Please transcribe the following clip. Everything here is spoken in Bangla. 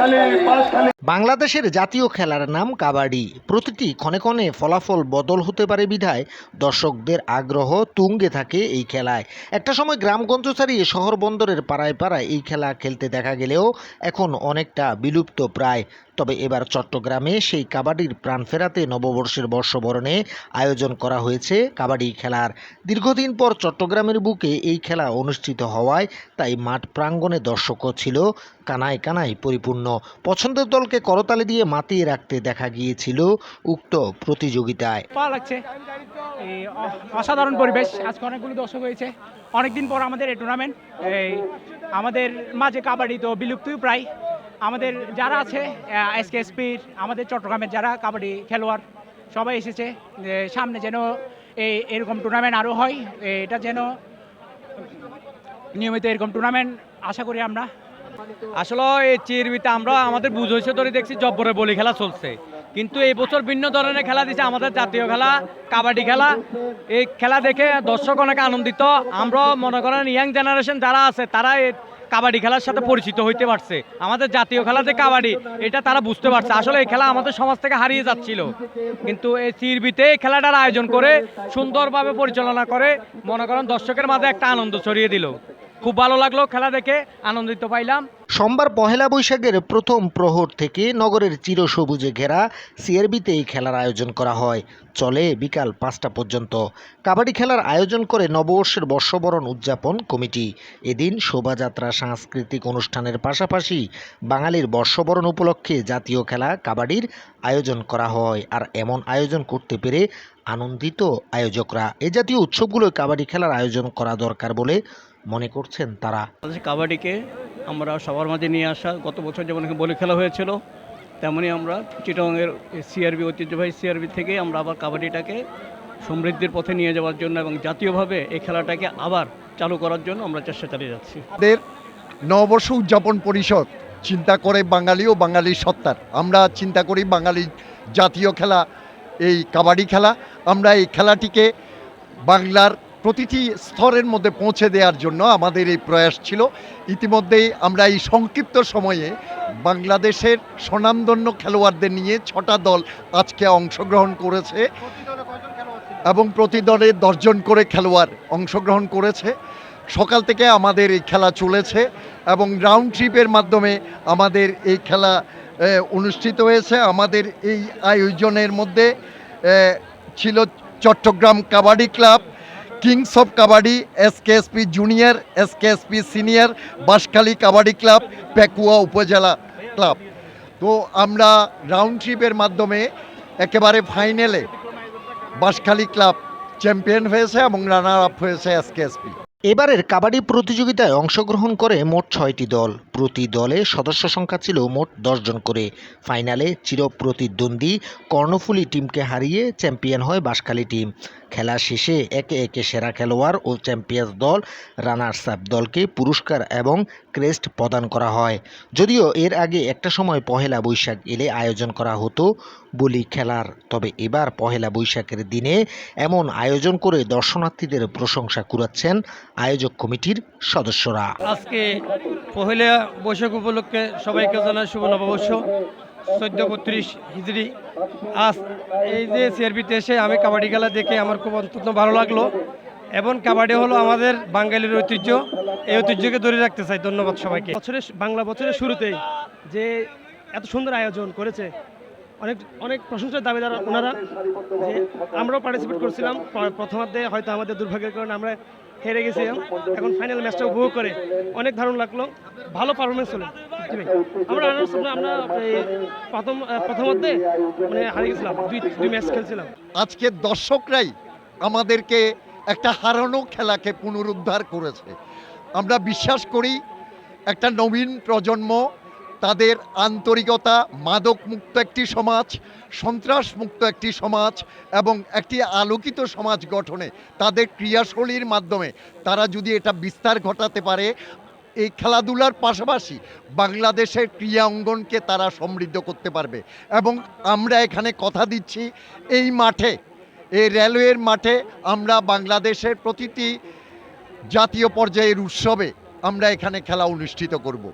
পাঁচখালি পাঁচখালি বাংলাদেশের জাতীয় খেলার নাম কাবাডি। প্রতিটি ক্ষণে ক্ষণে ফলাফল বদল হতে পারে বিধায় দর্শকদের আগ্রহ তুঙ্গে থাকে এই খেলায়। একটা সময় গ্রামগঞ্জ ছাড়িয়ে শহর বন্দরের পাড়ায় পাড়ায় এই খেলা খেলতে দেখা গেলেও এখন অনেকটা বিলুপ্ত প্রায়। তবে এবার চট্টগ্রামে সেই কাবাডির প্রাণ ফেরাতে নববর্ষের বর্ষবরণে আয়োজন করা হয়েছে কাবাডি খেলার। দীর্ঘদিন পর চট্টগ্রামের বুকে এই খেলা অনুষ্ঠিত হওয়ায় তাই মাঠ প্রাঙ্গণে দর্শকও ছিল কানায় কানায় পরিপূর্ণ। পছন্দের দলকে করতালি দিয়ে মাতিয়ে রাখতে দেখা গিয়েছিল উক্ত প্রতিযোগিতায়। ভালো লাগছে। অসাধারণ পরিবেশ আজকে অনেকগুলো দর্শক হয়েছে। অনেকদিন পর আমাদের এই টুর্নামেন্ট এই আমাদের মাঝে কাবাডি তো বিলুপ্তই প্রায়। আমাদের যারা আছে এসকেএসপির আমাদের চট্টগ্রামের যারা কাবাডি খেলোয়াড়, সবাই এসেছে সামনে যেন এই এরকম টুর্নামেন্ট আরও হয়, এটা যেন নিয়মিত এরকম টুর্নামেন্ট আশা করি আমরা আসলে এই চিরবিতে আমরা আমাদের বুঝ হয়েছে, ধরে দেখছি জব্বরে বলি খেলা চলছে। কিন্তু এই বছর ভিন্ন ধরনের খেলা দিছে আমাদের জাতীয় খেলা, কাবাডি খেলা। এই খেলা দেখে দর্শক অনেক আনন্দিত। আমরা মনে করেন ইয়াং জেনারেশন যারা আছে, তারা কাবাডি খেলার সাথে পরিচিত হইতে পারছে। আমাদের জাতীয় খেলা যে কাবাডি, এটা তারা বুঝতে পারছে। আসলে এই খেলা আমাদের সমাজ থেকে হারিয়ে যাচ্ছিল। কিন্তু এই চিরবিতে এই খেলাটার আয়োজন করে সুন্দরভাবে পরিচালনা করে মনে করেন দর্শকের মাঝে একটা আনন্দ ছড়িয়ে দিল। খুব ভালো লাগল খেলা দেখে, আনন্দিত পাইলাম। সোমবার পহেলা বৈশাখের প্রথম প্রহর থেকে নগরের চিরসবুজে ঘেরা সিআরবিতে এই খেলার আয়োজন করা হয়। চলে বিকাল পাঁচটা পর্যন্ত। কাবাডি খেলার আয়োজন করে নববর্ষের বর্ষবরণ উদযাপন কমিটি। এদিন শোভাযাত্রা, সাংস্কৃতিক অনুষ্ঠানের পাশাপাশি বাঙালির বর্ষবরণ উপলক্ষে জাতীয় খেলা কাবাডির আয়োজন করা হয় আর এমন আয়োজন করতে পেরে আনন্দিত আয়োজকরা। এ জাতীয় উৎসবগুলোয় কাবাডি খেলার আয়োজন করা দরকার বলে মনে করছেন তারা? কাবাডিকে আমরা সবার মাঝে নিয়ে আসা গত বছর যেমন বলে খেলা হয়েছিল তেমনই আমরা চিটংয়ের সিআরবি ঐতিহ্যবাহী সিআরবি থেকে আমরা আবার কাবাডিটাকে সমৃদ্ধির পথে নিয়ে যাওয়ার জন্য এবং জাতীয়ভাবে এই খেলাটাকে আবার চালু করার জন্য আমরা চেষ্টা চালিয়ে যাচ্ছি। আমাদের নববর্ষ উদযাপন পরিষদ চিন্তা করে বাঙালি ও বাঙালির সত্তার। আমরা চিন্তা করি বাঙালি জাতীয় খেলা এই কাবাডি খেলা। আমরা এই খেলাটিকে বাংলার প্রতিটি স্তরের মধ্যে পৌঁছে দেওয়ার জন্য আমাদের এই প্রয়াস ছিল। ইতিমধ্যেই আমরা এই সংক্ষিপ্ত সময়ে বাংলাদেশের স্বনামধন্য খেলোয়াড়দের নিয়ে ছটা দল আজকে অংশগ্রহণ করেছে এবং প্রতি দলে দশজন করে খেলোয়াড় অংশগ্রহণ করেছে। সকাল থেকে আমাদের এই খেলা চলেছে এবং রাউন্ড ট্রিপের মাধ্যমে আমাদের এই খেলা অনুষ্ঠিত হয়েছে। আমাদের এই আয়োজনের মধ্যে ছিল Chattogram kabaddi club kings of kabaddi SKSP junior SKSP senior Banshkhali kabaddi club Pekua উপজেলা ক্লাব তো আমরা রাউন্ড ট্রিপের মাধ্যমে একেবারে ফাইনালে বাঁশখালী ক্লাব চ্যাম্পিয়ন হয়েছে এবং রানার আপ হয়েছে এসকেএসপি এবারের কাবাডি প্রতিযোগিতায় অংশগ্রহণ করে মোট ছয়টি দল। প্রতি দলে সদস্য সংখ্যা ছিল মোট দশজন করে। ফাইনালে চিরপ্রতিদ্বন্দ্বী কর্ণফুলী টিমকে হারিয়ে চ্যাম্পিয়ন হয় বাঁশখালী টিম খেলা শেষে একে একে সেরা খেলোয়াড় ও চ্যাম্পিয়ন্স দল রানার্স আপ দলকে পুরস্কার এবং ক্রেস্ট প্রদান করা হয়। যদিও এর আগে একটা সময় পহেলা বৈশাখ এলে আয়োজন করা হতো বলি খেলার, তবে এবার পহেলা বৈশাখের দিনে এমন আয়োজন করে দর্শনার্থীদের প্রশংসা কুড়াচ্ছেন আয়োজক কমিটির সদস্যরা। আজকে পহেলা বৈশাখ উপলক্ষে সবাইকে জানাই শুভ নববর্ষ। চোদ্দ বত্রিশ হিজড়ি। আজ এই যে সিআরবিতে এসে আমি কাবাডি খেলা দেখে আমার খুব অত্যন্ত ভালো লাগল এবং কাবাডি হলো আমাদের বাঙালির ঐতিহ্য। এই ঐতিহ্যকে ধরে রাখতে চাই। ধন্যবাদ সবাইকে। বছরের বাংলা বছরের শুরুতেই যে এত সুন্দর আয়োজন করেছে, অনেক অনেক প্রশংসার দাবিদার ওনারা যে আমরাও পার্টিসিপেট করছিলাম। প্র- প্রথমার্ধে হয়তো আমাদের দুর্ভাগ্যের কারণে আমরা হেরে গেছিলাম। এখন ফাইনাল ম্যাচটা উপভোগ করে অনেক দারুণ লাগল। ভালো পারফরমেন্স হলো। আমরা আমরা প্রথম আহ, প্রথমার্ধে মানে গেছিলাম। দুই দুই ম্যাচ খেলছিলাম। আজকে দর্শকরাই আমাদেরকে একটা হারানো খেলাকে পুনরুদ্ধার করেছে। আমরা বিশ্বাস করি একটা নবীন প্রজন্ম তাদের আন্তরিকতা মাদক মুক্ত একটি সমাজ সন্ত্রাস মুক্ত একটি সমাজ এবং একটি আলোকিত সমাজ গঠনে তাদের ক্রিয়াশৈলীর মাধ্যমে তারা যদি এটা বিস্তার ঘটাতে পারে, এই খেলাধুলার পাশাপাশি বাংলাদেশের ক্রিয়া অঙ্গনকে তারা সমৃদ্ধ করতে পারবে। এবং আমরা এখানে কথা দিচ্ছি, এই মাঠে, এই রেলওয়ের মাঠে আমরা বাংলাদেশের প্রতিটি জাতীয় পর্যায়ের উৎসবে আমরা এখানে খেলা অনুষ্ঠিত করব।